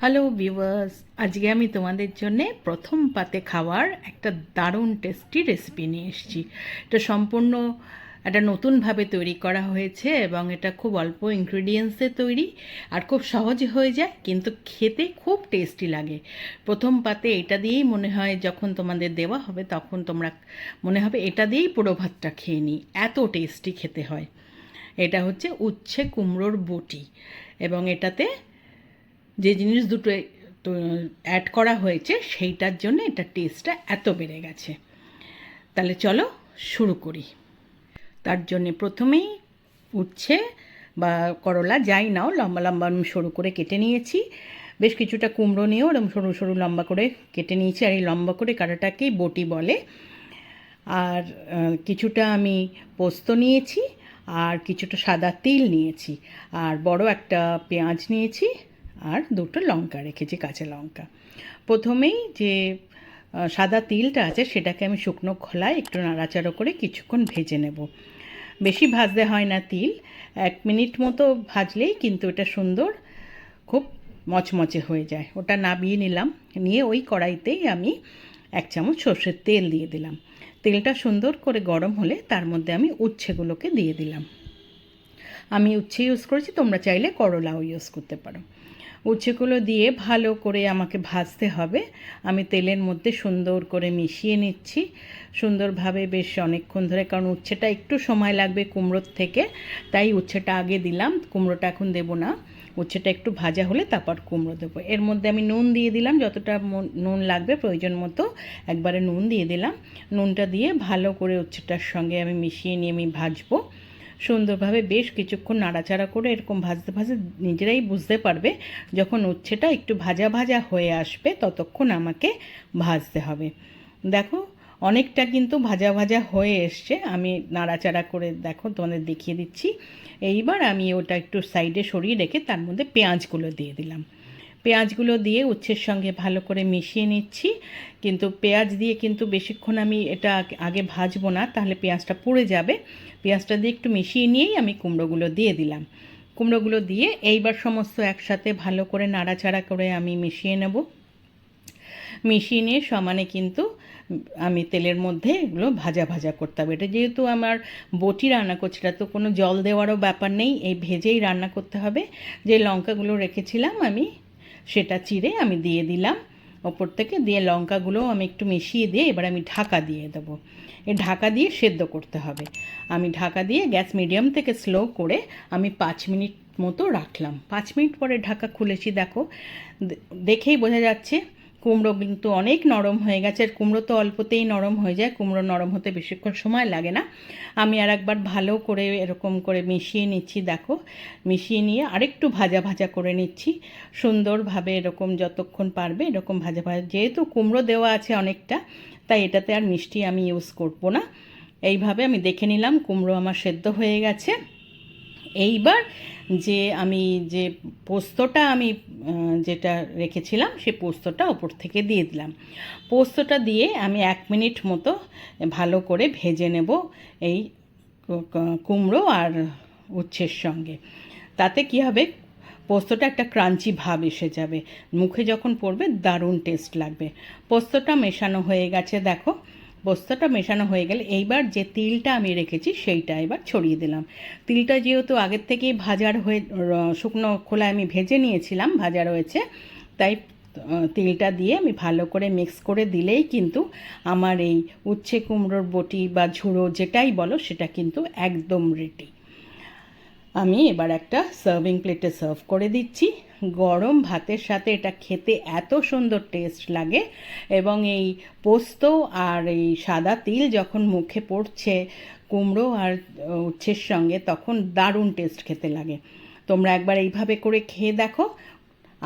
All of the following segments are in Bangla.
হ্যালো ভিউয়ার্স আজকে আমি তোমাদের জন্য প্রথম পাতে খাওয়ার একটা দারুণ টেস্টি রেসিপি নিয়ে এসেছি। এটা সম্পূর্ণ একটা নতুনভাবে তৈরি করা হয়েছে এবং এটা খুব অল্প ইনগ্রিডিয়েন্টসে তৈরি আর খুব সহজে হয়ে যায়, কিন্তু খেতে খুব টেস্টি লাগে। প্রথম পাতে এটা দিয়েই মনে হয় যখন তোমাদের দেওয়া হবে তখন তোমরা মনে হবে এটা দিয়েই পুরো ভাতটা খেয়ে নিই। এত টেস্টি খেতে হয়। এটা হচ্ছে উচ্ছে কুমড়োর বটি এবং এটাতে যে জিনিস দুটো অ্যাড করা হয়েছে, সেইটার জন্য এটা টেস্টটা এত বেড়ে গেছে। তাহলে চলো শুরু করি। তার জন্যে প্রথমেই উচ্ছে বা করলা যাই নাও, লম্বা লম্বা আমি সরু করে কেটে নিয়েছি। বেশ কিছুটা কুমড়ো নিয়েও এরকম সরু সরু লম্বা করে কেটে নিয়েছি, আর এই লম্বা করে কাটাটাকেই বটি বলে। আর কিছুটা আমি পোস্ত নিয়েছি, আর কিছুটা সাদা তিল নিয়েছি। আর বড় একটা পেঁয়াজ নিয়েছি আর দুটো লঙ্কা রেখেছি, কাঁচা লঙ্কা। প্রথমেই যে সাদা তিলটা আছে, সেটাকে আমি শুকনো খোলায় একটু নাড়াচাড়া করে কিছুক্ষণ ভেজে নেব। বেশি ভাজতে হয় না তিল, এক মিনিট মতো ভাজলেই কিন্তু এটা সুন্দর, খুব মচমচে হয়ে যায়। ওটা নাবিয়ে নিলাম, নিয়ে ওই কড়াইতেই আমি এক চামচ সর্ষের তেল দিয়ে দিলাম। তেলটা সুন্দর করে গরম হলে তার মধ্যে আমি উচ্ছেগুলোকে দিয়ে দিলাম। আমি উচ্ছে ইউজ করেছি, তোমরা চাইলে করলাও ইউজ করতে পারো। উচ্ছেগুলো দিয়ে ভালো করে আমাকে ভাজতে হবে। আমি তেলের মধ্যে সুন্দর করে মিশিয়ে নিচ্ছি। সুন্দরভাবে বেশ অনেকক্ষণ ধরে, কারণ উচ্ছেটা একটু সময় লাগবে কুমড়োর থেকে। তাই উচ্ছেটা আগে দিলাম, কুমড়োটা এখন দেবো না। উচ্ছেটা একটু ভাজা হলে তারপর কুমড়ো দেবো। এর মধ্যে আমি নুন দিয়ে দিলাম, যতটা নুন লাগবে প্রয়োজন মতো একবারে নুন দিয়ে দিলাম। নুনটা দিয়ে ভালো করে উচ্ছেটার সঙ্গে আমি মিশিয়ে নিয়ে আমি ভাজবো। সুন্দরভাবে বেশ কিছুক্ষণ নাড়াচাড়া করে এরকম ভাজতে ভাজতে নিজেরাই বুঝতে পারবে যখন উচ্ছেটা একটু ভাজা ভাজা হয়ে আসবে ততক্ষণ আমাকে ভাজতে হবে। দেখো, অনেকটা কিন্তু ভাজা ভাজা হয়ে এসছে। আমি নাড়াচাড়া করে দেখো তোমাদের দেখিয়ে দিচ্ছি। এইবার আমি ওটা একটু সাইডে সরিয়ে রেখে তার মধ্যে পেঁয়াজগুলো দিয়ে দিলাম। পেঁয়াজগুলো দিয়ে উচ্ছের সঙ্গে ভালো করে মিশিয়ে নিচ্ছি। কিন্তু পেঁয়াজ দিয়ে কিন্তু বেশিক্ষণ আমি এটা আগে ভাজবো না, তাহলে পেঁয়াজটা পুড়ে যাবে। পেঁয়াজটা দিয়ে একটু মিশিয়ে নিয়েই আমি কুমড়োগুলো দিয়ে দিলাম। কুমড়োগুলো দিয়ে এইবার সমস্ত একসাথে ভালো করে নাড়াচাড়া করে আমি মিশিয়ে নেব। মিশিয়ে নিয়ে সমানে কিন্তু আমি তেলের মধ্যে এগুলো ভাজা ভাজা করতে হবে। এটা যেহেতু আমার বটি রান্না করছি তো কোনো জল দেওয়ারও ব্যাপার নেই, এই ভেজেই রান্না করতে হবে। যে লঙ্কাগুলো রেখেছিলাম আমি সেটা চিড়ে আমি দিয়ে দিলাম। ওপর থেকে দিয়ে লঙ্কাগুলো আমি একটু মিশিয়ে দিয়ে এবার আমি ঢাকা দিয়ে দেবো। এ ঢাকা দিয়ে সেদ্ধ করতে হবে। আমি ঢাকা দিয়ে গ্যাস মিডিয়াম থেকে স্লো করে আমি পাঁচ মিনিট মতো রাখলাম। পাঁচ মিনিট পরে ঢাকা খুলেছি, দেখো। দেখেই বোঝা যাচ্ছে কুমড়ো কিন্তু অনেক নরম হয়ে গেছে। আর কুমড়ো তো অল্পতেই নরম হয়ে যায়, কুমড়ো নরম হতে বেশিক্ষণ সময় লাগে না। আমি আর একবার ভালো করে এরকম করে মিশিয়ে নিচ্ছি, দেখো। মিশিয়ে নিয়ে আরেকটু ভাজা ভাজা করে নিচ্ছি। সুন্দরভাবে এরকম যতক্ষণ পারবে এরকম ভাজা ভাজা। যেহেতু কুমড়ো দেওয়া আছে অনেকটা, তাই এটাতে আর মিষ্টি আমি ইউজ করব না। এইভাবে আমি দেখে নিলাম, কুমড়ো আমার সেদ্ধ হয়ে গেছে। এইবার যে আমি যে পোস্তটা আমি যেটা রেখেছিলাম সেই পোস্তটা ওপর থেকে দিয়ে দিলাম। পোস্তটা দিয়ে আমি এক মিনিট মতো ভালো করে ভেজে নেব এই কুমড়ো আর উচ্ছের সঙ্গে। তাতে কি হবে? পোস্তটা একটা ক্রাঞ্চি ভাব এসে যাবে। মুখে যখন পড়বে, দারুণ টেস্ট লাগবে। পোস্তটা মেশানো হয়ে গেছে, দেখো। পোস্তটা মেশানো হয়ে গেলে এইবার যে তিলটা আমি রেখেছি সেইটা এবার ছড়িয়ে দিলাম। তিলটা যেহেতু আগের থেকেই ভাজার হয়ে শুকনো খোলায় আমি ভেজে নিয়েছিলাম, ভাজা রয়েছে, তাই তিলটা দিয়ে আমি ভালো করে মিক্স করে দিলেই কিন্তু আমার এই উচ্ছে কুমড়োর বটি বা ঝুড়ো যেটাই বলো সেটা কিন্তু একদম রেডি আমি এবার একটা সার্ভিং প্লেটে সার্ভ করে দিচ্ছি। গরম ভাতের সাথে এটা খেতে এত সুন্দর টেস্ট লাগে এবং এই পোস্ত আর এই সাদা তিল যখন মুখে পড়ছে, কুমড়ো আর উচ্ছের সঙ্গে তখন দারুণ টেস্ট খেতে লাগে। তোমরা একবার এইভাবে করে খেয়ে দেখো।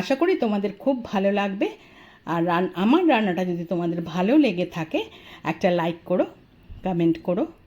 আশা করি তোমাদের খুব ভালো লাগবে। আর রান, আমার রান্নাটা যদি তোমাদের ভালো লেগে থাকে, একটা লাইক করো কমেন্ট করো।